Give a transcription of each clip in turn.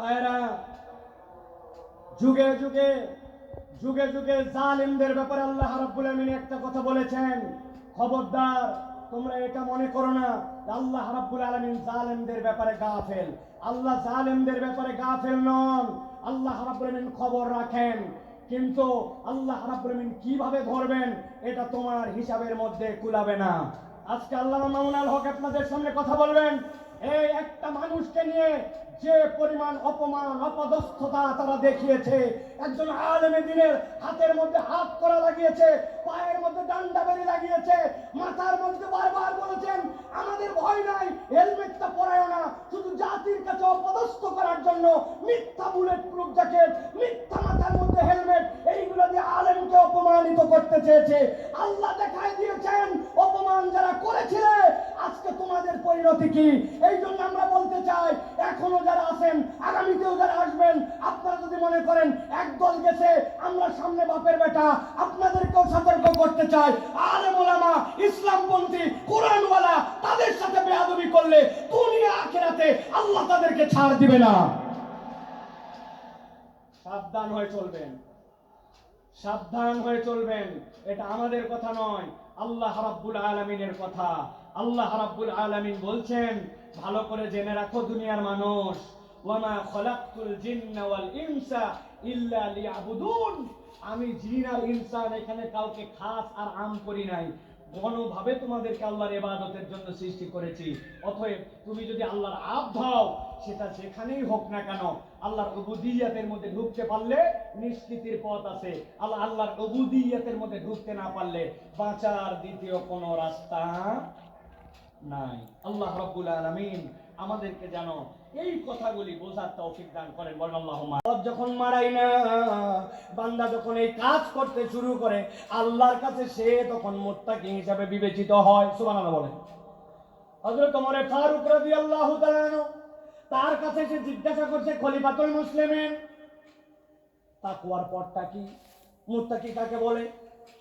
ভাইরা যুগে যুগে যুগে যুগে জালিমদের ব্যাপারে আল্লাহ রাব্বুল আমিন একটা কথা বলেছেন। খবরদার, তোমরা এটা মনে করো না আল্লাহ রাব্বুল আলামিন জালিমদের ব্যাপারে গাফেল। আল্লাহ জালিমদের ব্যাপারে গাফেল নন। আল্লাহ রাব্বুল আমিন খবর রাখেন। কিন্তু আল্লাহ রাব্বুল আমিন কীভাবে ধরবেন, এটা তোমার হিসাবের মধ্যে কুলাবে না। আজকে আল্লাহ মামুনাল হক আপনাদের সামনে কথা বলবেন, এই একটা মানুষকে নিয়ে যে পরিমাণ অপমান, অপদস্থতা তারা দেখিয়েছে, একজন আলেমে দিনের হাতের মধ্যে হাত করা লাগিয়েছে, পায়ের মধ্যে ডান্ডা বেরি লাগিয়েছে, মাথার মধ্যে বারবার বলেছেন, আমাদের ভয় নাই হেলমেটটা পরায় না, শুধু জাতির কাছে অপদস্থ করার জন্য মিথ্যা বুলেট প্রুফ জ্যাকেট, মিথ্যা মাথার মধ্যে হেলমেট, এইগুলো দিয়ে আলেমকে অপমানিত করতে চেয়েছে। আল্লাহ দেখায় দিয়েছেন, অপমান যারা করেছিল আজকে তোমাদের পরিণতি কি? এই জন্য আমরা বলতে চাই, এখনও যারা আছেন আগামীতেও যারা আসবেন আপনারা যদি মনে করেন এক দল গেছে আমরা সামনে বাপের বেটা আপনাদেরকেও সতর্ক করতে চাই। আলেম ওলামা, ইসলামপন্থী, কোরআনওয়ালা, তাদের সাথে বেয়াদবি করলে দুনিয়া আখেরাতে আল্লাহ তাদেরকে ছাড় দিবে না। সাবধান হয়ে চলবেন। সাবধান হয়ে চলবেন। এটা আমাদের কথা নয়, আল্লাহ রাব্বুল আলামিনের কথা। আল্লাহ রাব্বুল আলামিন বলছেন, ভালো করে জেনে রাখো দুনিয়ার মানুষ। ওয়ামা খলাকতুল জিন্না ওয়াল ইনসা ইল্লা লিয়াবুদুন। আমি জিন আর ইনসান এখানে কাউকে খাস আর আম করি নাই। গণভাবে তোমাদেরকে আল্লাহর ইবাদতের জন্য সৃষ্টি করেছি। অতএব তুমি যদি আল্লাহর আব ধাও সেটা যেখানেই হোক না কেন, আল্লাহর উবুদিয়াতের মধ্যে ঢুকতে পারলে নিষ্কৃতির পথ আছে। আল্লাহ, আল্লাহর উবুদিয়াতের মধ্যে ঢুকতে না পারলে বাঁচার দ্বিতীয় কোনো রাস্তা নাই। আল্লাহ রাব্বুল আলামিন আমাদেরকে যেন এই কথাগুলি বোঝার করেন, বলেন আল্লাহুম্মা। রব যখন মারাই না, বান্দা যখন এই কাজ করতে শুরু করে, আল্লাহর কাছে সে তখন মুত্তাকি হিসাবে বিবেচিত হয়। বলেন। তার কাছে সে জিজ্ঞাসা করছে, খলিফাতুল মুসলিমিন। তাকওয়ার পথটা কি? মুত্তাকি কাকে বলে?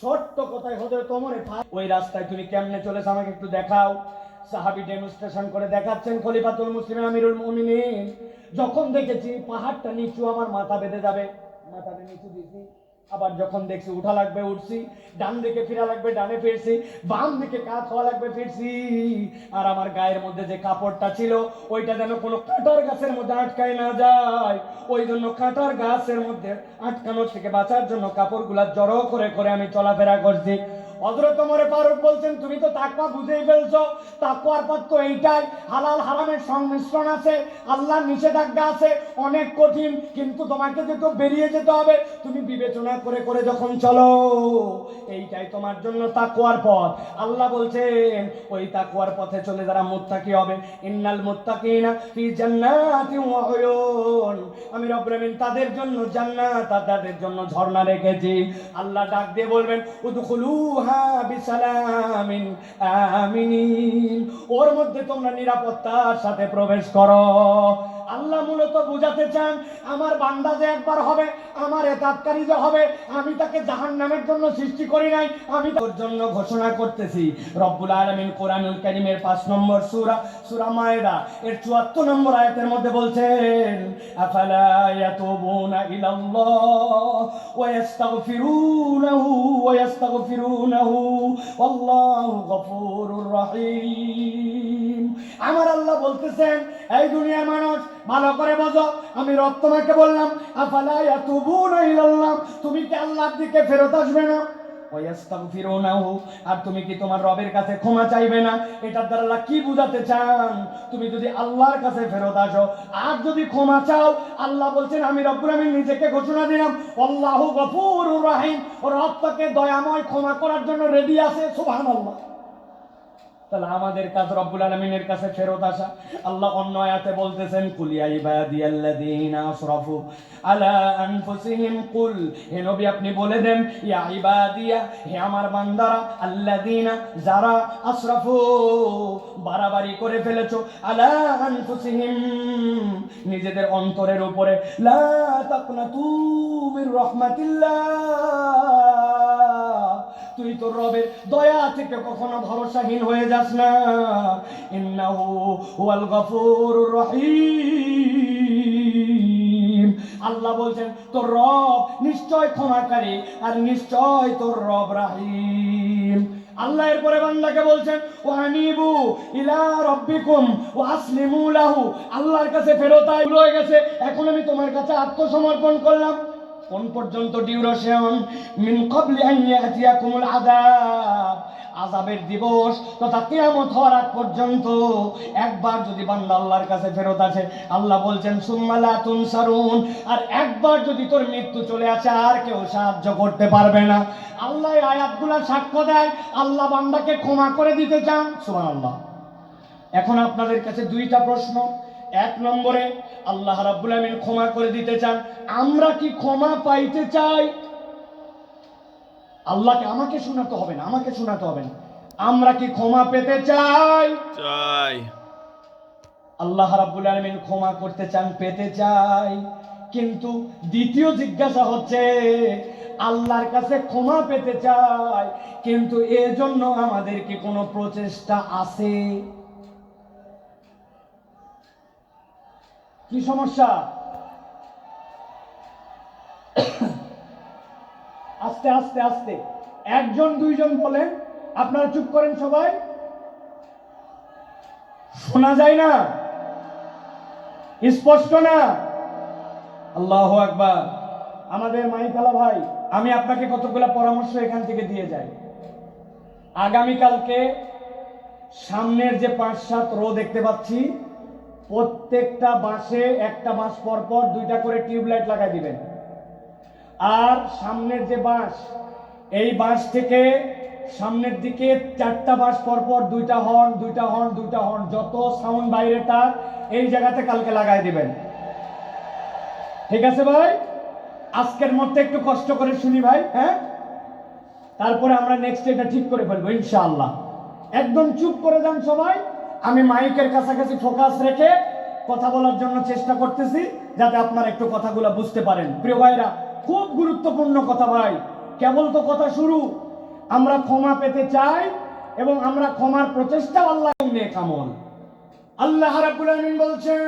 ছোট্ট কথায় ওমরে ফারুক ওই রাস্তায় তুমি কেমনে চলেছ আমাকে একটু দেখাও। সাহাবি ডেমনস্ট্রেশন করে দেখাচ্ছেন খলিফাতুল মুসলিম আমিরুল মুমিনিন। যখন দেখেছি পাহাড়টা নিচু, আমার মাথা বেঁধে যাবে। মাথাটা নিচু দিয়েছি। আবার যখন দেখছি উঠা লাগবে, উঠছি। ডান দিকে ফিরা লাগবে, ডানে ফিরছি। বাম দিকে কাত হওয়া লাগবে, ফিরছি। আর আমার গায়ের মধ্যে যে কাপড়টা ছিল, ওইটা যেন কোনো কাঁটার গাছের মধ্যে আটকায় না যায়। ওই জন্য কাঁটার গাছের মধ্যে আটকানো থেকে বাঁচার জন্য কাপড়গুলা জড়ো করে করে আমি চলাফেরা করছি। হযরত ওমর ফারুক বলছেন, তুমি তো তাকওয়া বুঝেই ফেলছো। তাকওয়ার পথ তো এইটাই। হালাল হারামের সংমিশ্রণ আছে, আল্লাহর নিষেধাজ্ঞা আছে, অনেক কঠিন। কিন্তু তোমাকে যে তো বেরিয়ে যেতে হবে, তুমি বিবেচনা করে করে যখন চলো, এইটাই তোমার জন্য তাকওয়ার পথ। আল্লাহ বলছেন, ওই তাকওয়ার পথে চলে যারা মুত্তাকি হবে, ইন্নাল মুত্তাকিনা ফি জান্নাতি ওয়া উয়ুন। আমি রব্বুল আমিন তাদের জন্য জান্নাত তাদের জন্য ঝর্ণা রেখেছি। আল্লাহ ডাক দিয়ে বলবেন, উদখুলুহা ওর মধ্যে তোমরা নিরাপত্তার সাথে প্রবেশ করো। আল্লাহ মূলত বুঝাতে চান, আমার বান্দা যে একবার হবে, আমার এতাতকারী যে হবে, আমি তাকে জাহান্নামের জন্য সৃষ্টি করি নাই, আমি তোর জন্য ঘোষণা করতেছি। রব্বুল আলামিন কোরআনুল কারীমের 5 নম্বর সূরা সূরা মায়েদা, এর 74 নম্বর আয়াতের মধ্যে বলছেন, আফালা ইয়াতুবুনা ইলাল্লাহ ওয়া ইস্তাগফিরুনাহু ওয়া ইস্তাগফিরুনাহু গফুরুর রহিম। আমার আল্লাহ বলতেছেন, এই দুনিয়ার মানুষ, ভালো করে বোঝো। আমি রব তোমাকে বললাম, আফালা তুমি কি আল্লাহর দিকে ফেরত আসবে না? আর তুমি কি তোমার রবের কাছে ক্ষমা চাইবে না? এটার দ্বারা আল্লাহ কি বুঝাতে চান? তুমি যদি আল্লাহর কাছে ফেরত আসো, আর যদি ক্ষমা চাও, আল্লাহ বলছেন, আমি রব্বুল আমিন নিজেকে ঘোষণা দিলাম, আল্লাহু গফুরুর রহিম দয়াময় ক্ষমা করার জন্য রেডি আছে সুবহানাল্লাহ। তাহলে আমাদের কাজ রব্বুল আলমিনের কাছে ফেরত আসা। আল্লাহ অন্য আয়াতে বলতেছেন কুলিয়া আলা আনফুসিহিম, কুল, হে নবী আপনি বলে দেন হে আমার বান্দারা যারা বাড়াবাড়ি করে ফেলেছো, আলা আনফুসিহিম, নিজেদের অন্তরের উপরে, লা তাকনাতু তুই তোর রবের দয়া থেকে কখনো ভরসাহীন হয়ে যাস না। ইন্নাহু হুয়াল গফুরুর রহিম। আল্লাহ বলছেন, তোর রব নিশ্চয় ক্ষমাকারী আর নিশ্চয় তোর রব রাহিম। আল্লাহ এরপরে বান্দাকে বলছেন ও আনিবু ইলা রব্বিকুম ও আসলিমু লাহু। আল্লাহর কাছে ফেরত আয়। হয়ে গেছে। এখন আমি তোমার কাছে আত্মসমর্পণ করলাম। কোন পর্যন্ত ডিউরেশন? মিন ক্বাবলি আন ইয়াতিয়াকুমুল আযাব। আযাবের দিবস তথা কিয়ামত হওয়ার আগ পর্যন্ত একবার যদি বান্দা আল্লাহর কাছে ফেরত আসে, আল্লাহ বলছেন, সুম্মা লা তুনসারুন। আর একবার যদি তোর মৃত্যু চলে আসে, আর কেউ সাহায্য করতে পারবে না। আল্লাহ আয়াতগুলা সাক্ষ্য দেয়। আল্লাহ বান্দাকে ক্ষমা করে দিতে চান। সুবহানাল্লাহ। এখন আপনাদের কাছে দুইটা প্রশ্ন। এক নম্বরে আল্লাহ রাব্বুল আমিন ক্ষমা করে দিতে চান। আমরা কি ক্ষমা পাইতে চাই? আল্লাহকে আমাকে শোনাতে হবে না আমাকে শোনাতে হবে না। আমরা কি ক্ষমা পেতে চাই? চাই। আল্লাহ রাব্বুল আলামিন ক্ষমা করতে চান পেতে চাই। কিন্তু দ্বিতীয় জিজ্ঞাসা হচ্ছে আল্লাহর কাছে ক্ষমা পেতে চাই কিন্তু এজন্য আমাদের কি কোনো প্রচেষ্টা আছে? কি সমস্যা? আস্তে আস্তে আস্তে। একজন, দুইজন বলেন। আপনারা চুপ করেন সবাই। শোনা যায় না। স্পষ্ট না। আল্লাহ আকবার। আমাদের মাইকালা ভাই, আমি আপনাকে কতগুলা পরামর্শ এখান থেকে দিয়ে যাই। আগামীকালকে সামনের যে পাঁচ সাত রো দেখতে পাচ্ছি প্রত্যেকটা বাঁশে একটা বাঁশ পর পর দুইটা করে টিউবলাইট লাগাই দিবেন। আর সামনের যে বাঁশ এই বাঁশ থেকে সামনের দিকে চারটা বাঁশ পরপর দুইটা হর্ন দুইটা হর্ন দুইটা হর্ন, যত সাউন্ড বাইরে তার, এই জায়গাতে কালকে লাগাই দিবেন। ঠিক আছে ভাই? আজকের মধ্যে একটু কষ্ট করে শুনি ভাই হ্যাঁ? তারপরে আমরা নেক্সট এটা ঠিক করে ফেলব, ইনশাআল্লাহ। একদম চুপ করে যান সবাই। আমি মাইকের কাছাকাছি ফোকাস রেখে কথা বলার জন্য চেষ্টা করতেছি যাতে আপনারা একটু কথাগুলো বুঝতে পারেন প্রিয় ভাইরা খুব গুরুত্বপূর্ণ কথা ভাই কেবল তো কথা শুরু আমরা ক্ষমা পেতে চাই এবং আমরা ক্ষমার প্রচেষ্টা আল্লাহ নিয়ে কামল আল্লাহ রাব্বুল আলামিন বলছেন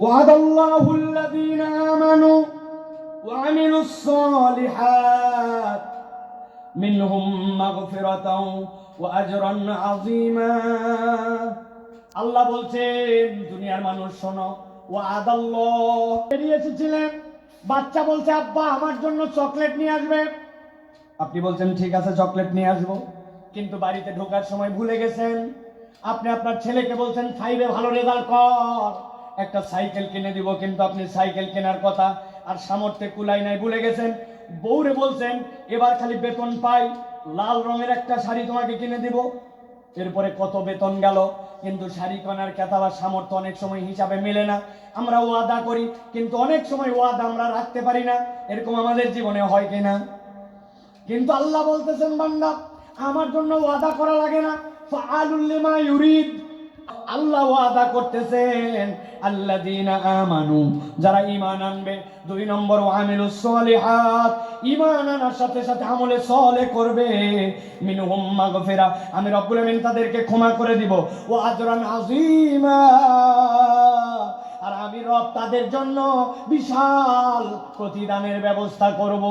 وعد الله الذين آمنوا وعملوا الصالحات منهم مغفرة আজরান আল্লাহ বলছেন, দুনিয়ার মানুষ শোনো ও বেরিয়ে এসেছিলেন। বাচ্চা বলছে, আব্বা, আমার জন্য চকলেট নিয়ে আসবে। আপনি বলছেন, ঠিক আছে, চকলেট নিয়ে আসব। কিন্তু বাড়িতে ঢোকার সময় ভুলে গেছেন। আপনি আপনার ছেলেকে বলছেন, ফাইভে ভালো রেজাল্ট কর। একটা সাইকেল কিনে দিব, কিন্তু আপনি সাইকেল কেনার কথা আর সামর্থ্যে কুলাই নাই, ভুলে গেছেন। বউরে বলছেন, এবার খালি বেতন পাই। লাল রঙের একটা শাড়ি তোমাকে কিনে দিব। এরপরে কত বেতন গেল, কিন্তু শাড়ি কেনার কেতাবার সামর্থ্য অনেক সময় হিসাবে মেলে না। আমরা ওয়াদা করি, কিন্তু অনেক সময় ওয়াদা আমরা রাখতে পারি না। এরকম আমাদের জীবনে হয় কিনা কিন্তু আল্লাহ বলতেছেন, বান্দা, আমার জন্য ওয়াদা করা লাগে না। ফাআলুল ইউরিদ। আল্লাহ ওয়াদা করতেছেন, আল্লাযীনা আমানু, যারা ইমান আনবে। দুই নম্বর ওয়ামিলুস সলিহাত ইমান আনার সাথে সাথে আমলে সলে করবে। মিনহুম মাগফিরা, আমি রব্বুল আমিন তাদেরকে ক্ষমা করে দিব। ও আজরান আযীমা, আর আমি রব তাদের জন্য বিশাল প্রতিদানের ব্যবস্থা করব।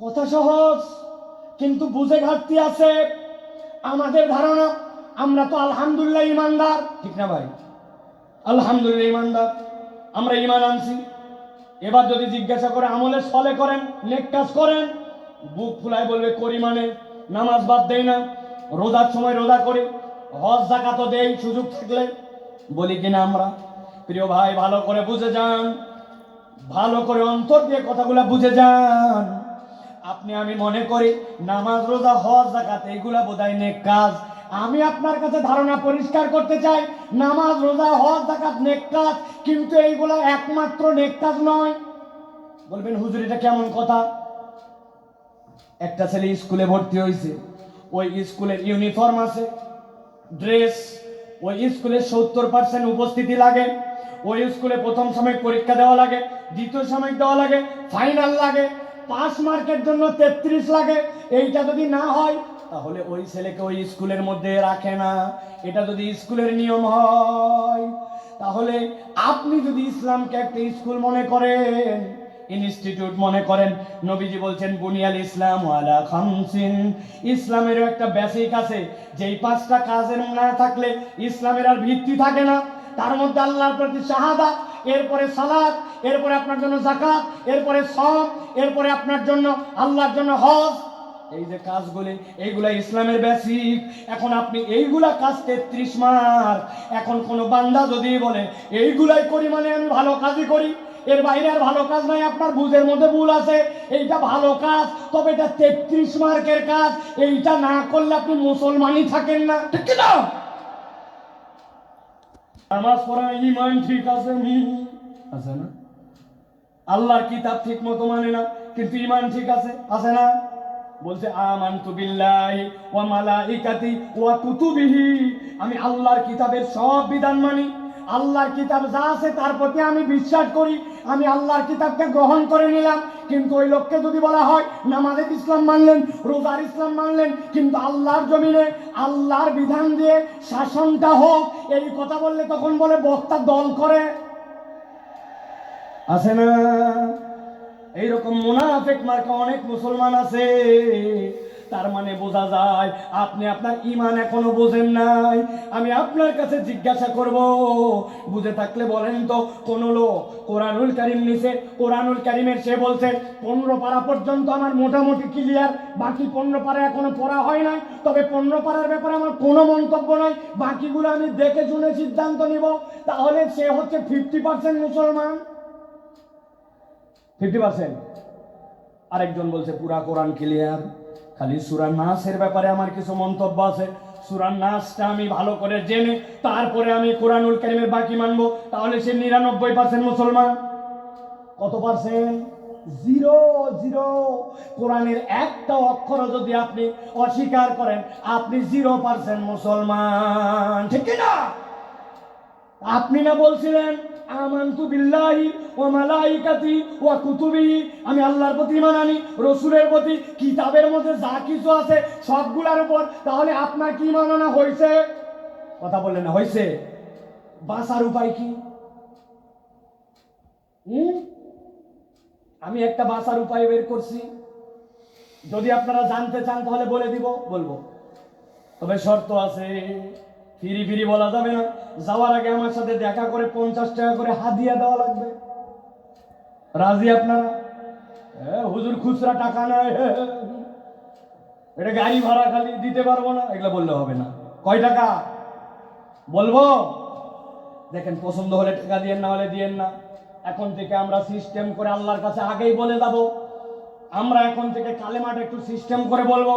কথা সহজ, কিন্তু বুঝে ঘাটতি আছে। আমাদের ধারণা, আমরা তো আলহামদুলিল্লাহ ইমানদার। ঠিক না ভাই? আলহামদুলিল্লাহ ইমানদার। আমরা ইমান আনছি। এবার যদি জিজ্ঞাসা করে আমলে সলে করেন, নেক কাজ করেন, বুক ফুলায় বলবে করি মানে নামাজ বাদ দেই না, রোজার সময় রোজা করি, হজ জাকাতও দেই, সুযোগ থাকলে বলি কিনা আমরা? প্রিয় ভাই, ভালো করে বুঝে যান, ভালো করে অন্তর দিয়ে কথাগুলা বুঝে যান। আপনি, আমি মনে করি নামাজ, রোজা, হজ জাকাত এইগুলা বোধহয় নেক কাজ। আমি আপনার কাছে ধারণা পরিষ্কার করতে চাই, নামাজ, রোজা, হজ জাকাত নেক কাজ, কিন্তু এইগুলা একমাত্র নেক কাজ নয়। বলবেন, হুজুর, এটা কেমন কথা? একটা ছেলে স্কুলে ভর্তি হয়েছে, ওই স্কুলের ইউনিফর্ম আছে, ড্রেস, ওই স্কুলে সত্তর পার্সেন্ট উপস্থিতি লাগে, ওই স্কুলে প্রথম সময় পরীক্ষা দেওয়া লাগে, দ্বিতীয় সময় দেওয়া লাগে, ফাইনাল লাগে পাস মার্কের জন্য তেত্রিশ লাগে। এইটা যদি না হয়, তাহলে ওই ছেলেকে ওই স্কুলের মধ্যে রাখে না। এটা যদি স্কুলের নিয়ম হয়, তাহলে আপনি যদি ইসলামকে একটা স্কুল মনে করেন, ইনস্টিটিউট মনে করেন, নবীজি বলছেন, বুনিয়াল ইসলাম ওয়ালা খামসিন। ইসলামেরও একটা বেসিক আছে, যেই পাঁচটা কাজের না থাকলে ইসলামের আর ভিত্তি থাকে না। তার মধ্যে আল্লাহর প্রতি শাহাদা এরপরে সালাত, এরপরে আপনার জন্য জাকাত এরপরে সম এরপরে আপনার জন্য আল্লাহর জন্য হজ। এই যে কাজগুলি এইগুলা ইসলামের বেসিক এখন আপনি এইগুলা কাজ তেত্রিশ মার এখন কোন বান্দা যদি বলে, এইগুলাই করি মানে আমি ভালো কাজই করি। এর বাইরে আর ভালো কাজ নাই, আপনার বুঝের মধ্যে ভুল আছে। এইটা ভালো কাজ, তবে এটা তেত্রিশ মার্কের কাজ। এইটা না করলে আপনি মুসলমানই থাকেন না। ঠিক না নামাজ পড়া ইমান ঠিক আছে মি আছে না? আল্লাহর কিতাব ঠিক মতো মানে না, কিন্তু ইমান ঠিক আছে? আছে না? বলছে, আমান্তু বিল্লাহি ওয়া মালাইকাতি ওয়া কুতুবিহি। আমি আল্লাহর কিতাবের সব বিধান মানি। আল্লাহর কিতাব যা আছে তার প্রতি আমি বিশ্বাস করি, আমি আল্লাহর কিতাবকে গ্রহণ করে নিলাম। কিন্তু ওই লোককে যদি বলা হয় নামাজের ইসলাম মানলেন, রোজার ইসলাম মানলেন, কিন্তু আল্লাহর জমিনে, আল্লাহর বিধান দিয়ে শাসনটা হোক, এই কথা বললে তখন বলে বক্তা দল করে। আছে না? এইরকম মুনাফেক মার্কা অনেক মুসলমান আছে। তার মানে বোঝা যায়, আপনি আপনার ইমান এখনও বোঝেন নাই। আমি আপনার কাছে জিজ্ঞাসা করব, বুঝে থাকলে বলেন তো, কোন লোক কোরআনুল কারিম নিছে? কোরআনুল কারিমের সে বলছে, পনেরো পারা পর্যন্ত আমার মোটামুটি ক্লিয়ার বাকি পনেরো পারা এখনও পড়া হয় নাই। তবে পনেরো পারার ব্যাপারে আমার কোনো মন্তব্য নাই, বাকিগুলো আমি দেখে শুনে সিদ্ধান্ত নিব। তাহলে সে হচ্ছে ফিফটি পার্সেন্ট মুসলমান। ফিফটি পার্সেন্ট আরেকজন বলছে, পুরা কোরআন ক্লিয়ার খালি সুরান নাসের ব্যাপারে আমার কিছু মন্তব্য আছে। সুরান নাসটা আমি ভালো করে জেনে তারপরে আমি কোরআনুল কারিমের বাকি মানব। তাহলে সে নিরানব্বই পার্সেন্ট মুসলমান। কত পার্সেন্ট জিরো জিরো কোরআনের একটা অক্ষর যদি আপনি অস্বীকার করেন, আপনি জিরো পার্সেন্ট মুসলমান। ঠিক না আপনি না বলছিলেন? আমানতু বিল্লাহি ওয়া মালাইকাতি ওয়া কুতুবি। আমি আল্লাহর প্রতি ঈমান আনি, রসুলের প্রতি, কিতাবের মধ্যে যা কিছু আছে সবগুলার উপর। তাহলে আপনার কি ঈমান আনা হয়েছে কথা বললেন না হয়েছে বাঁচার উপায় কি? আমি একটা বাঁচার উপায় বের করছি। যদি আপনারা জানতে চান, তাহলে বলে দিব, বলব। তবে শর্ত আছে। ফিরি ফিরি বলা যাবে না। যাওয়ার আগে আমার সাথে দেখা করে পঞ্চাশ টাকা করে হাদিয়া দেওয়া লাগবে। রাজি আপনারা? হুজুর খুচরা টাকা নাই এটা গাড়ি ভাড়া খালি দিতে পারব না। এগুলো বললে হবে না। কয় টাকা? বলব? দেখেন, পছন্দ হলে টাকা দিয়েন, না হলে দিয়েন না। এখন থেকে আমরা সিস্টেম করে আল্লাহর কাছে আগেই বলে যাব। আমরা এখন থেকে কালেমাটা একটু সিস্টেম করে বলব।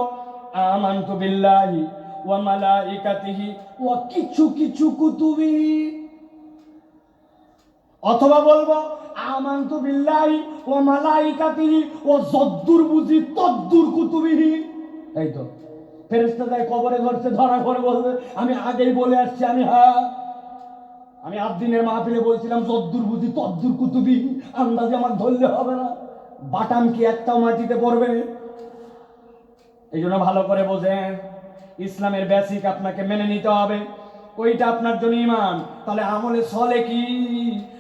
আমানতু বিল্লাহি। ওয়া মালাইকাতিহি, ওয়া কিছু কিছু কুতুবি। অথবা বলব, আমানতু বিল্লাহি ওয়া মালাইকাতিহি ওয়া যদ্দুর বুঝি তদ্দুর কুতুবিহি। এই তো, ফেরেশতা যায় কবরে ধরছে ধরা করে বলবে, আমি আগেই বলে আসছি, আমি হ্যাঁ। আমি আট দিনের মাহফিলে বলছিলাম, যদ্দুর বুঝি তদ্দুর কুতুবি, আন্দাজে আমার ধরলে হবে না। বাটাম কি একটাও মাটিতে পড়বে? এই জন্য ভালো করে বোঝেন। ইসলামের বেসিক আপনাকে মেনে নিতে হবে। ওইটা আপনার জন্য ইমান। তাহলে আমলে সলে কি?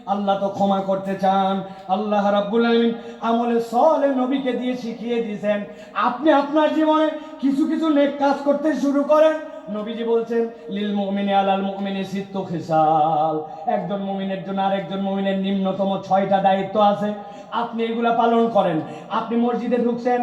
আল্লাহ তো ক্ষমা করতে চান। আল্লাহ রাব্বুল আলামিন আমলে সলে নবীকে দিয়ে শিখিয়ে দিয়েছেন। আপনি আপনার জীবনে কিছু কিছু নেক কাজ করতে শুরু করেন। নবীজি বলছেন, লিল মুমিনি আলাল মুমিনি সিত্তু খিসাল। একজন মুমিনের জন্য আরেকজন মুমিনের নিম্নতম ছয়টা দায়িত্ব আছে। আপনি এগুলা পালন করেন। আপনি মসজিদে ঢুকছেন,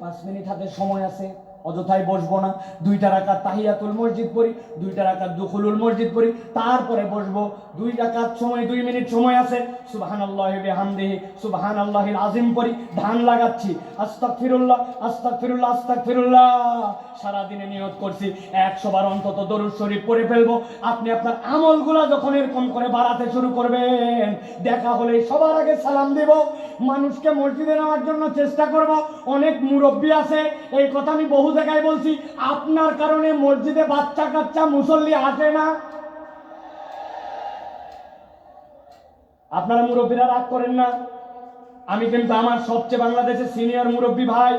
পাঁচ মিনিট হাতে সময় আছে। অযথায় বসবো না। দুইটা রাকাত তাহিয়াতুল মসজিদ পড়ি, দুইটা রাকাত দুখুলুল মসজিদ পড়ি, তারপরে বসবো। দুই রাকাত সময়, দুই মিনিট সময় আছে। সুবহান আল্লাহ বিহামদিহি সুবহান আল্লাহিল আজিম পড়ি, ধান লাগাচ্ছি। আস্তাগফিরুল্লাহ আস্তাগফিরুল্লাহ আস্তাগফিরুল্লাহ। সারাদিনে নিয়ত করছি, একশো বার অন্তত দরুদ শরীফ পড়ে ফেলব। আপনি আপনার আমলগুলা যখন এরকম করে বাড়াতে শুরু করবেন, দেখা হলে সবার আগে সালাম দেব। মানুষকে মসজিদে নেওয়ার জন্য চেষ্টা করব। অনেক মুরব্বী আছে, এই কথা আমি বহু জায়গায় বলছি, আপনার কারণে মসজিদে বাচ্চা কাচ্চা মুসল্লি আসে না। আপনারা মুরব্বীরা রাগ করেন না। আমি কিন্তু আমার সবচেয়ে বাংলাদেশের সিনিয়র মুরব্বী ভাই।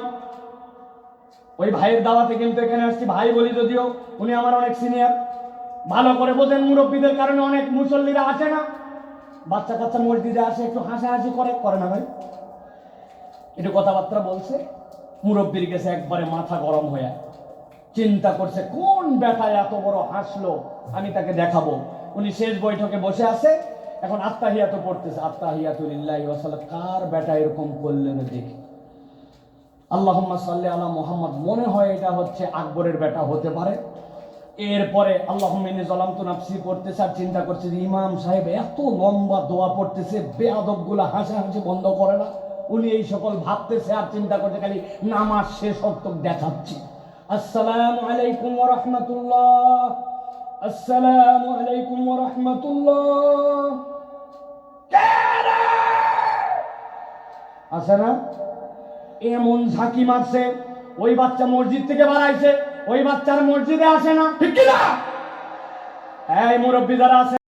ওই ভাইয়ের দাওয়াতে কিন্তু এখানে আসছি, ভাই বলি যদিও, উনি আমার অনেক সিনিয়র। ভালো করে বোঝেন মুরব্বীদের কারণে অনেক মুসল্লিরা আসে না। বাচ্চা কাচ্চা মসজিদে আসে, একটু হাসাহাসি করে। করে না ভাই। একটু কথাবার্তা বলছে। মুরব্বীর গেছে একবারে মাথা গরম হয়ে চিন্তা করছে, কোন বেটায় এত বড় হাসলো? আমি তাকে দেখাবো। উনি শেষ বৈঠকে বসে আছে, এখন আত্মাহিয়াত পড়তেছে। আত্মাহিয়াতুলিল্লাহি ওয়াসাল্লাম কার বেটা এরকম করলেন দেখি আল্লাহুম্মা সাল্লি আলা মুহাম্মদ, মনে হয় এটা হচ্ছে আকবরের বেটা হতে পারে। এরপরে আল্লাহুম্মা ইন্নী যালামতু নাফসি পড়তেছে আর চিন্তা করছে ইমাম সাহেব এত লম্বা দোয়া পড়তেছে, বেয়াদবগুলা হাসাহাসি বন্ধ করে না। উনি এই সকল ভাবতেছে আর চিন্তা করছে, খালি নামাজ শেষ হক্তক দেখাচ্ছি। আসসালামু আলাইকুম রাহমাতুল্লাহ। আসসালামু আলাইকুম রাহমাতুল্লাহ। আছে না? এমন ঝাঁকি মারছে, ওই বাচ্চা মসজিদ থেকে বাড়াইছে, ওই বাচ্চার মসজিদে আসে না। ঠিক কিনা? এই মুরব্বী যারা আছে